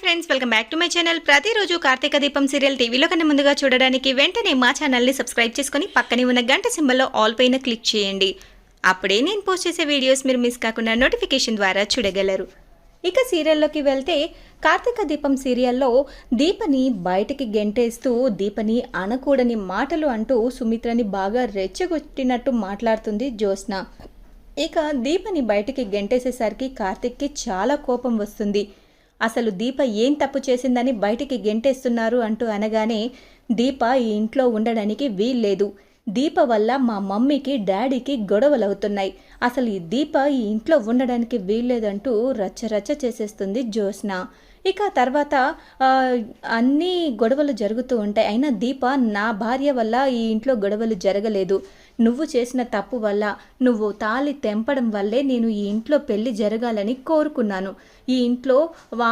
Friends welcome back to my channel ప్రతిరోజు కార్తీక దీపం serial టీవీలో కన్నా ముందుగా చూడడానికి వెంటనే మా ఛానల్ని సబ్స్క్రైబ్ చేసుకొని పక్కనే ఉన్న గంట సింబల్లో ఆల్ పైన క్లిక్ చేయండి. అప్పుడే నేను పోస్ట్ చేసే వీడియోస్ మీరు మిస్ కాకుండా నోటిఫికేషన్ ద్వారా చూడగలరు. ఇక సీరియల్లోకి వెళ్తే కార్తీక దీపం సీరియల్లో దీపని బయటికి గెంటేస్తూ దీపని అనకూడని మాటలు అంటూ సుమిత్రని బాగా రెచ్చగొట్టినట్టు మాట్లాడుతుంది జ్యోత్స్న. ఇక దీపని బయటికి గెంటేసేసరికి కార్తిక్కి చాలా కోపం వస్తుంది. అసలు దీప ఏం తప్పు చేసిందని బయటికి గెంటేస్తున్నారు అంటూ అనగానే దీప ఈ ఇంట్లో ఉండడానికి వీల్లేదు. దీప వల్ల మా మమ్మీకి డాడీకి గొడవలు అవుతున్నాయి అసలు ఈ దీప ఈ ఇంట్లో ఉండడానికి వీల్లేదంటూ రచ్చ రచ్చ చేసేస్తుంది జ్యోత్స్న. ఇక తర్వాత అన్ని గొడవలు జరుగుతూ ఉంటాయి. అయినా దీప నా భార్య వల్ల ఈ ఇంట్లో గొడవలు జరగలేదు. నువ్వు చేసిన తప్పు వల్ల నువ్వు తాళి తెంపడం వల్లే నేను ఈ ఇంట్లో పెళ్ళి జరగాలని కోరుకున్నాను. ఈ ఇంట్లో వా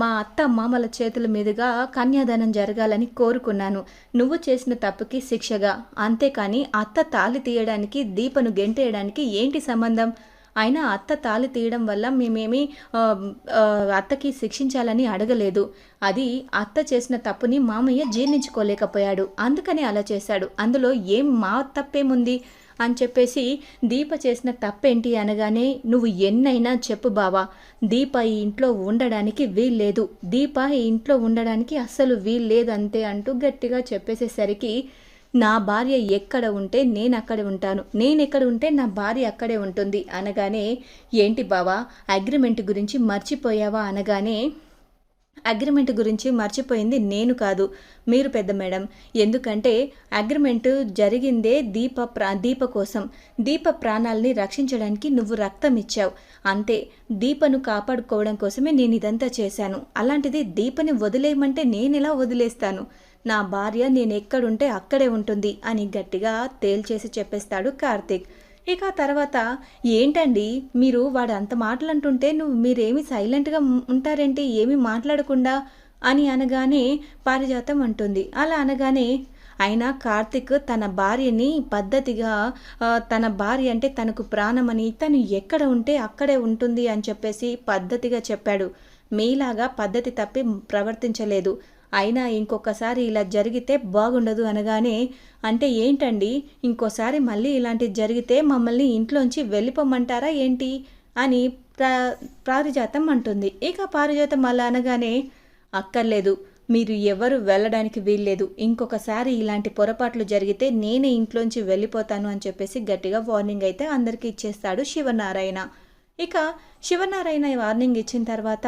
మా అత్త మామల చేతుల మీదుగా కన్యాదానం జరగాలని కోరుకున్నాను. నువ్వు చేసిన తప్పుకి శిక్షగా. అంతేకాని అత్త తాళి తీయడానికి దీపను గెంటేయడానికి ఏంటి సంబంధం? అయినా అత్త తాళి తీయడం వల్ల మేమేమి అత్తకి శిక్షించాలని అడగలేదు. అది అత్త చేసిన తప్పుని మామయ్య జీర్ణించుకోలేకపోయాడు. అందుకని అలా చేశాడు. అందులో ఏం మా తప్పేముంది? అని చెప్పేసి దీప చేసిన తప్పేంటి అనగానే నువ్వు ఎన్నైనా చెప్పు బావా. దీప ఈ ఇంట్లో ఉండడానికి వీల్లేదు. దీప ఈ ఇంట్లో ఉండడానికి అస్సలు వీల్లేదు అంతే అంటూ గట్టిగా చెప్పేసేసరికి నా భార్య ఎక్కడ ఉంటే నేను అక్కడ ఉంటాను. నేను ఎక్కడ ఉంటే నా భార్య అక్కడే ఉంటుంది. అనగానే ఏంటి బావా అగ్రిమెంట్ గురించి మర్చిపోయావా? అనగానే అగ్రిమెంట్ గురించి మర్చిపోయింది నేను కాదు. మీరు పెద్ద మేడం. ఎందుకంటే అగ్రిమెంట్ జరిగిందే దీప ప్రా దీప కోసం. దీప ప్రాణాలని రక్షించడానికి నువ్వు రక్తం ఇచ్చావు. అంతే దీపను కాపాడుకోవడం కోసమే నేను ఇదంతా చేశాను. అలాంటిది దీపని వదిలేయమంటే నేను ఎలా వదిలేస్తాను? నా భార్య నేను ఎక్కడుంటే అక్కడే ఉంటుంది అని గట్టిగా తేల్చేసి చెప్పేస్తాడు కార్తీక్. ఇక తర్వాత ఏంటండి మీరు వాడు అంత మాటలు అంటుంటే నువ్వు మీరేమి సైలెంట్గా ఉంటారేంటి? ఏమి మాట్లాడకుండా? అని అనగానే పారిజాతం అంటుంది. అలా అనగానే అయినా కార్తిక్ తన భార్యని పద్ధతిగా తన భార్య అంటే తనకు ప్రాణమని తను ఎక్కడ ఉంటే అక్కడే ఉంటుంది అని చెప్పేసి పద్ధతిగా చెప్పాడు. మీలాగా పద్ధతి తప్పి ప్రవర్తించలేదు. అయినా ఇంకొకసారి ఇలా జరిగితే బాగుండదు అనగానే అంటే ఏంటండి? ఇంకోసారి మళ్ళీ ఇలాంటిది జరిగితే మమ్మల్ని ఇంట్లోంచి వెళ్ళిపోమంటారా ఏంటి? అని ప్రా పారిజాతం అంటుంది. ఇక పారిజాతం అలా అనగానే అక్కర్లేదు. మీరు ఎవరు వెళ్ళడానికి వీల్లేదు. ఇంకొకసారి ఇలాంటి పొరపాట్లు జరిగితే నేనే ఇంట్లోంచి వెళ్ళిపోతాను అని చెప్పేసి గట్టిగా వార్నింగ్ అయితే అందరికీ ఇచ్చేస్తాడు శివనారాయణ. ఇక శివనారాయణ వార్నింగ్ ఇచ్చిన తర్వాత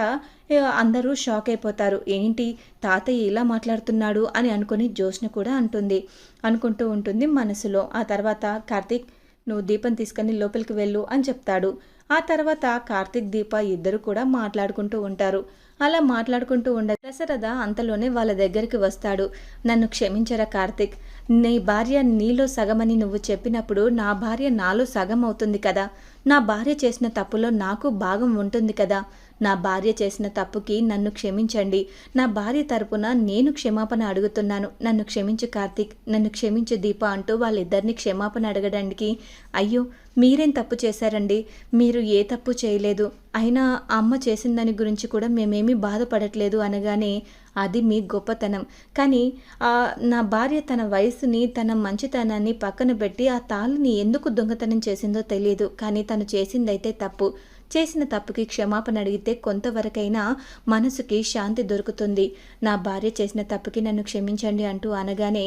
అందరూ షాక్ అయిపోతారు. ఏంటి? తాతయ్య ఇలా మాట్లాడుతున్నాడు అని అనుకుని జ్యోత్స్న కూడా అంటుంది. అనుకుంటూ ఉంటుంది మనసులో. ఆ తర్వాత కార్తీక్ నువ్వు దీపం తీసుకొని లోపలికి వెళ్ళు అని చెప్తాడు. ఆ తర్వాత కార్తీక్ దీప ఇద్దరు కూడా మాట్లాడుకుంటూ ఉంటారు. అలా మాట్లాడుకుంటూ ఉండ దశరథ అంతలోనే వాళ్ళ దగ్గరికి వస్తాడు. నన్ను క్షమించరా కార్తీక్. నీ భార్య నీలో సగమని నువ్వు చెప్పినప్పుడు నా భార్య నాలో సగం అవుతుంది కదా. నా భార్య చేసిన తప్పులో నాకు భాగం ఉంటుంది కదా. నా భార్య చేసిన తప్పుకి నన్ను క్షమించండి. నా భార్య తరపున నేను క్షమాపణ అడుగుతున్నాను. నన్ను క్షమించు కార్తీక్ నన్ను క్షమించు దీప అంటూ వాళ్ళిద్దరిని క్షమాపణ అడగడానికి అయ్యో మీరేం తప్పు చేశారండి? మీరు ఏ తప్పు చేయలేదు. అయినా అమ్మ చేసిన దాని గురించి కూడా మేమేమీ బాధపడట్లేదు అనగానే అది మీ గొప్పతనం. కానీ నా భార్య తన వయసుని తన మంచితనాన్ని పక్కన పెట్టి ఆ తాళిని ఎందుకు దొంగతనం చేసిందో తెలియదు కానీ తను చేసిందైతే తప్పు. చేసిన తప్పుకి క్షమాపణ అడిగితే కొంతవరకైనా మనసుకి శాంతి దొరుకుతుంది. నా భార్య చేసిన తప్పుకి నన్ను క్షమించండి అంటూ అనగానే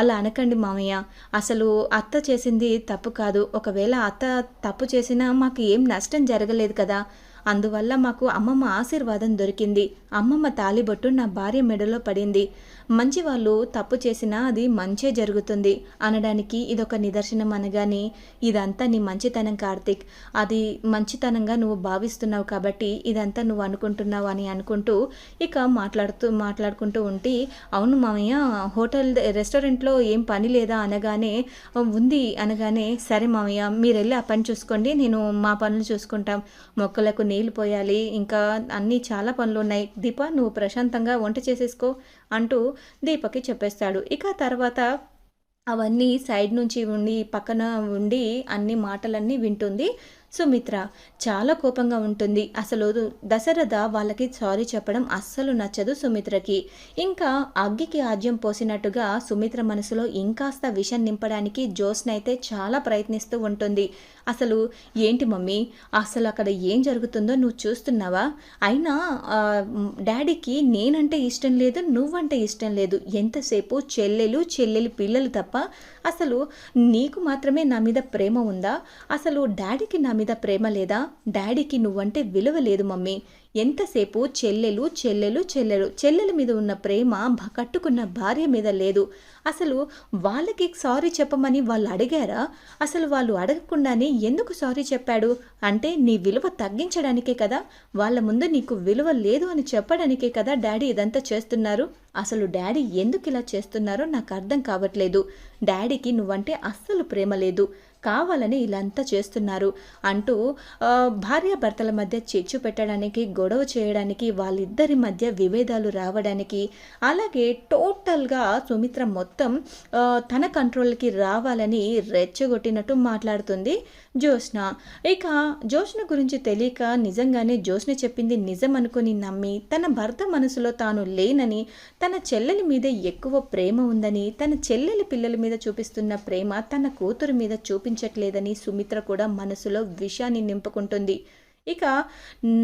అలా అనకండి మామయ్య. అసలు అత్త చేసింది తప్పు కాదు. ఒకవేళ అత్త తప్పు చేసినా మాకు ఏం నష్టం జరగలేదు కదా. అందువల్ల మాకు అమ్మమ్మ ఆశీర్వాదం దొరికింది. అమ్మమ్మ తాలిబొట్టు నా భార్య మెడలో పడింది. మంచి వాళ్ళు తప్పు చేసినా అది మంచే జరుగుతుంది అనడానికి ఇదొక నిదర్శనం అనగానే ఇదంతా నీ మంచితనం కార్తిక్. అది మంచితనంగా నువ్వు భావిస్తున్నావు కాబట్టి ఇదంతా నువ్వు అనుకుంటున్నావు అని అనుకుంటూ ఇక మాట్లాడుతూ మాట్లాడుకుంటూ ఉంటే అవును మామయ్య హోటల్ రెస్టారెంట్లో ఏం పని లేదా? అనగానే ఉంది. అనగానే సరే మామయ్య మీరు వెళ్ళి ఆ పని చూసుకోండి నేను మా పనులు చూసుకుంటాం. మొక్కలకు నీళ్ళు పోయాలి ఇంకా అన్నీ చాలా పనులు ఉన్నాయి. దీప నువ్వు ప్రశాంతంగా వంట చేసేసుకో అంటూ దీపకి చెప్పేస్తాడు. ఇక తర్వాత అవన్నీ సైడ్ నుంచి ఉండి పక్కన ఉండి అన్ని మాటలన్నీ వింటుంది. సుమిత్ర చాలా కోపంగా ఉంటుంది. అసలు దశరథ వాళ్ళకి సారీ చెప్పడం అస్సలు నచ్చదు సుమిత్రకి. ఇంకా అగ్గికి ఆజ్యం పోసినట్టుగా సుమిత్ర మనసులో ఇంకాస్త విషం నింపడానికి జోస్నైతే చాలా ప్రయత్నిస్తూ ఉంటుంది. అసలు ఏంటి మమ్మీ? అసలు అక్కడ ఏం జరుగుతుందో నువ్వు చూస్తున్నావా? అయినా డాడీకి నేనంటే ఇష్టం లేదు నువ్వంటే ఇష్టం లేదు. ఎంతసేపు చెల్లెలు చెల్లెలు పిల్లలు తప్ప అసలు నీకు మాత్రమే నా మీద ప్రేమ ఉందా? అసలు డాడీకి నా మీద ప్రేమ లేదా? డాడీకి నువ్వంటే విలువ లేదు మమ్మీ. ఎంతసేపు చెల్లెలు చెల్లెలు చెల్లెలు? చెల్లెల మీద ఉన్న ప్రేమ కట్టుకున్న భార్య మీద లేదు. అసలు వాళ్ళకి సారీ చెప్పమని వాళ్ళు అడిగారా? అసలు వాళ్ళు అడగకుండానే ఎందుకు సారీ చెప్పాడు? అంటే నీ విలువ తగ్గించడానికే కదా? వాళ్ళ ముందు నీకు విలువ లేదు అని చెప్పడానికే కదా డాడీ ఇదంతా చేస్తున్నారు? అసలు డాడీ ఎందుకు ఇలా చేస్తున్నారో నాకు అర్థం కావట్లేదు. డాడీకి నువ్వంటే అస్సలు ప్రేమ లేదు. కావాలని ఇలాంతా చేస్తున్నారు అంటూ భార్యాభర్తల మధ్య చిచ్చు పెట్టడానికి గొడవ చేయడానికి వాళ్ళిద్దరి మధ్య విభేదాలు రావడానికి అలాగే టోటల్గా సుమిత్ర మొత్తం తన కంట్రోల్కి రావాలని రెచ్చగొట్టినట్టు మాట్లాడుతుంది. జ్యోత్స్న. ఇక జ్యోత్స్న గురించి తెలియక నిజంగానే జ్యోత్స్న చెప్పింది నిజం అనుకుని నమ్మి తన భర్త మనసులో తాను లేనని తన చెల్లెలి మీద ఎక్కువ ప్రేమ ఉందని తన చెల్లెలి పిల్లల మీద చూపిస్తున్న ప్రేమ తన కూతురు మీద చూపించట్లేదని సుమిత్ర కూడా మనసులో విషాన్ని నింపుకుంటుంది. ఇక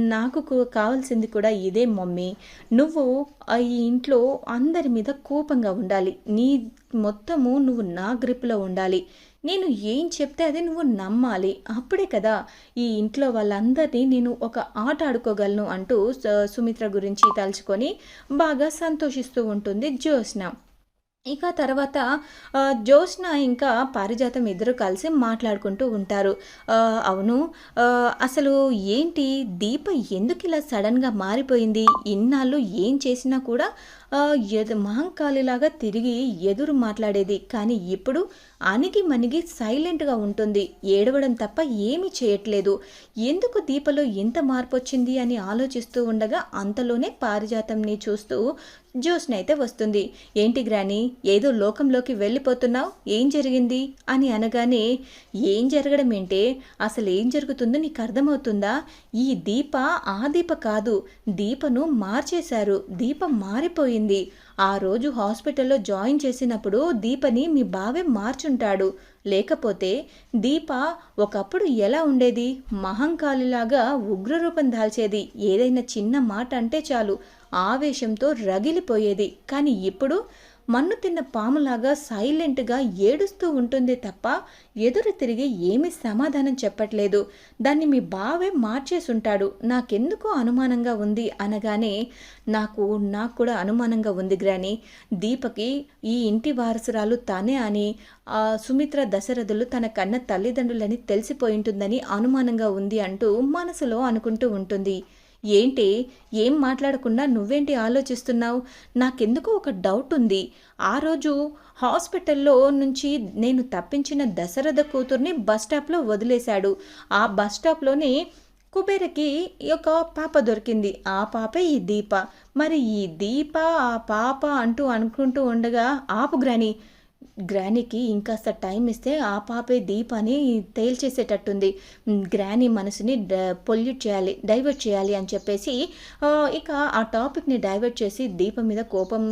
నాకు కావాల్సింది కూడా ఇదే మమ్మీ. నువ్వు ఆ ఈ ఇంట్లో అందరి మీద కోపంగా ఉండాలి. నీ మొత్తము నువ్వు నా గ్రిప్లో ఉండాలి. నేను ఏం చెప్తే అది నువ్వు నమ్మాలి. అప్పుడే కదా ఈ ఇంట్లో వాళ్ళందరినీ నేను ఒక ఆట ఆడుకోగలను అంటూ సుమిత్ర గురించి తలుచుకొని బాగా సంతోషిస్తూ ఉంటుంది జ్యోత్స్న. ఇక తర్వాత జ్యోత్స్న ఇంకా పారిజాతం ఇద్దరు కలిసి మాట్లాడుకుంటూ ఉంటారు. అవును అసలు ఏంటి దీప ఎందుకు ఇలా సడన్గా మారిపోయింది? ఇన్నాళ్ళు ఏం చేసినా కూడా ఎదు మహంకాళిలాగా తిరిగి ఎదురు మాట్లాడేది. కానీ ఇప్పుడు అణిగి మణిగి సైలెంట్గా ఉంటుంది. ఏడవడం తప్ప ఏమీ చేయట్లేదు. ఎందుకు దీపలో ఎంత మార్పు వచ్చింది అని ఆలోచిస్తూ ఉండగా అంతలోనే పారిజాతంని చూస్తూ జ్యోత్స్న అయితే వస్తుంది. ఏంటి గ్రాని ఏదో లోకంలోకి వెళ్ళిపోతున్నావు? ఏం జరిగింది? అని అనగానే ఏం జరగడం ఏంటే? అసలు ఏం జరుగుతుందో నీకు అర్థమవుతుందా? ఈ దీప ఆ దీప కాదు. దీపను మార్చేశారు. దీప మారిపోయింది. ఆ రోజు హాస్పిటల్లో జాయిన్ చేసినప్పుడు దీపని మీ బావే మార్చుంటాడు. లేకపోతే దీప ఒకప్పుడు ఎలా ఉండేది? మహంకాళిలాగా ఉగ్రరూపం దాల్చేది. ఏదైనా చిన్న మాట అంటే చాలు. ఆవేశంతో రగిలిపోయేది. కానీ ఇప్పుడు మన్ను తిన్న పాములాగా సైలెంట్గా ఏడుస్తూ ఉంటుంది తప్ప ఎదురు తిరిగి ఏమీ సమాధానం చెప్పట్లేదు. దాన్ని మీ బావే మార్చేసుంటాడు. నాకెందుకో అనుమానంగా ఉంది అనగానే నాకు నాకు కూడా అనుమానంగా ఉంది గ్రాని. దీపకి ఈ ఇంటి వారసురాలు తానే అని ఆ సుమిత్ర దశరథులు తన కన్న తల్లిదండ్రులని తెలిసిపోయింటుందని అనుమానంగా ఉంది అంటూ మనసులో అనుకుంటూ ఉంటుంది. ఏంటి? ఏం మాట్లాడకుండా నువ్వేంటి ఆలోచిస్తున్నావు? నాకెందుకో ఒక డౌట్ ఉంది. ఆ రోజు హాస్పిటల్లో నుంచి నేను తప్పించిన దశరథ కూతుర్ని బస్ స్టాప్లో వదిలేశాడు. ఆ బస్ కుబేరకి ఒక పాప దొరికింది. ఆ పాపే ఈ దీప. మరి ఈ దీప ఆ పాప అంటూ అనుకుంటూ ఉండగా ఆపు గ్రాని గ్రానీకి ఇంకాస్త టైం ఇస్తే ఆ పాపే దీపాని తేల్చేసేటట్టుంది. గ్రానీ మనసుని పొల్యూట్ చేయాలి డైవర్ట్ చేయాలి అని చెప్పేసి ఇక ఆ టాపిక్ని డైవర్ట్ చేసి దీపం మీద కోపం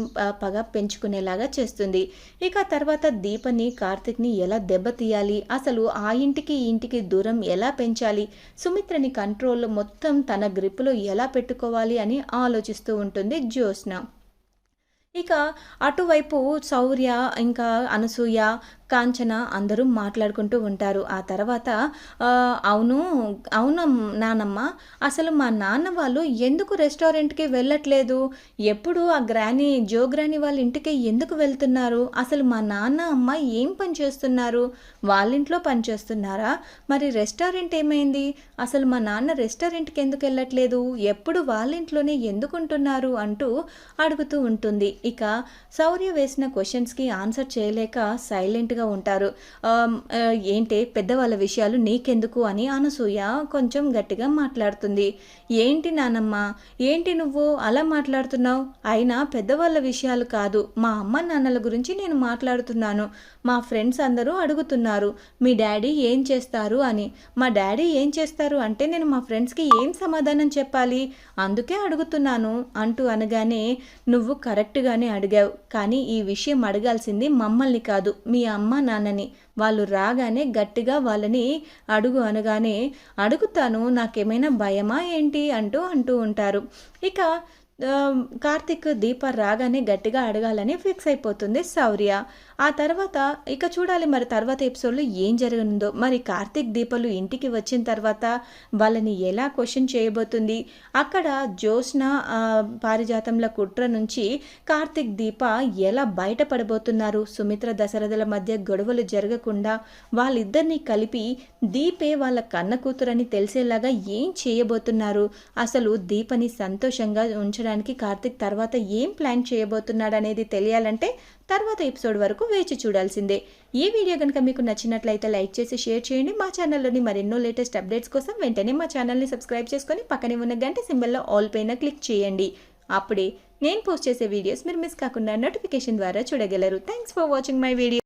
పగ పెంచుకునేలాగా చేస్తుంది. ఇక తర్వాత దీపని కార్తిక్ని ఎలా దెబ్బతీయాలి అసలు ఆ ఇంటికి ఈ ఇంటికి దూరం ఎలా పెంచాలి సుమిత్రని కంట్రోల్ మొత్తం తన గ్రిప్లో ఎలా పెట్టుకోవాలి అని ఆలోచిస్తూ ఉంటుంది జ్యోత్స్న. ఇక అటువైపు శౌర్య ఇంకా అనసూయ కాంచన అందరూ మాట్లాడుకుంటూ ఉంటారు. ఆ తర్వాత అవును అవును నానమ్మ? అసలు మా నాన్న వాళ్ళు ఎందుకు రెస్టారెంట్కి వెళ్ళట్లేదు? ఎప్పుడు ఆ గ్రాని జో గ్రాని వాళ్ళ ఇంటికి ఎందుకు వెళ్తున్నారు? అసలు మా నాన్న అమ్మ ఏం పని చేస్తున్నారు? వాళ్ళ ఇంట్లో పని చేస్తున్నారా? మరి రెస్టారెంట్ ఏమైంది? అసలు మా నాన్న రెస్టారెంట్కి ఎందుకు వెళ్ళట్లేదు? ఎప్పుడు వాళ్ళ ఇంట్లోనే ఎందుకు ఉంటున్నారు అంటూ అడుగుతూ ఉంటుంది. ఇక శౌర్య వేసిన క్వశ్చన్స్కి ఆన్సర్ చేయలేక సైలెంట్ సైలెంట్గా ఉంటారు. ఏంటి పెద్దవాళ్ళ విషయాలు నీకెందుకు అని అనసూయ కొంచెం గట్టిగా మాట్లాడుతుంది. ఏంటి నానమ్మ ఏంటి నువ్వు అలా మాట్లాడుతున్నావు? అయినా పెద్దవాళ్ళ విషయాలు కాదు. మా అమ్మ నాన్నల గురించి నేను మాట్లాడుతున్నాను. మా ఫ్రెండ్స్ అందరూ అడుగుతున్నారు మీ డాడీ ఏం చేస్తారు? అని. మా డాడీ ఏం చేస్తారు అంటే నేను మా ఫ్రెండ్స్కి ఏం సమాధానం చెప్పాలి? అందుకే అడుగుతున్నాను అంటూ అనగానే నువ్వు కరెక్ట్గానే అడిగావు. కానీ ఈ విషయం అడగాల్సింది మమ్మల్ని కాదు మీ అమ్మ నాన్నని. వాళ్ళు రాగానే గట్టిగా వాళ్ళని అడుగు అనగానే అడుగుతాను నాకేమైనా భయమా ఏంటి? అంటూ అంటూ ఉంటారు. ఇక కార్తీక్ కార్తిక్ దీప రాగానే గట్టిగా అడగాలని ఫిక్స్ అయిపోతుంది శౌర్య. ఆ తర్వాత ఇక చూడాలి మరి తర్వాత ఎపిసోడ్లో ఏం జరగనుందో. మరి కార్తీక్ దీపలు ఇంటికి వచ్చిన తర్వాత వాళ్ళని ఎలా క్వశ్చన్ చేయబోతుంది? అక్కడ జ్యోత్స్న పారిజాతంల కుట్ర నుంచి కార్తిక్ దీప ఎలా బయటపడబోతున్నారు? సుమిత్ర దశరథుల మధ్య గొడవలు జరగకుండా వాళ్ళిద్దరినీ కలిపి దీపే వాళ్ళ కన్న కూతురని తెలిసేలాగా ఏం చేయబోతున్నారు? అసలు దీపని సంతోషంగా ఉంచడానికి కార్తీక్ తర్వాత ఏం ప్లాన్ చేయబోతున్నాడు అనేది తెలియాలంటే తర్వాత ఎపిసోడ్ వరకు వేచి చూడాల్సిందే. ఈ వీడియో కనుక మీకు నచ్చినట్లయితే లైక్ చేసి షేర్ చేయండి. మా ఛానల్లోని మరెన్నో లేటెస్ట్ అప్డేట్స్ కోసం వెంటనే మా ఛానల్ని సబ్స్క్రైబ్ చేసుకొని పక్కనే ఉన్న గంట సింబల్లో ఆల్ పైన క్లిక్ చేయండి. అప్పుడే నేను పోస్ట్ చేసే వీడియోస్ మీరు మిస్ కాకుండా నోటిఫికేషన్ ద్వారా చూడగలరు. Thanks for watching my video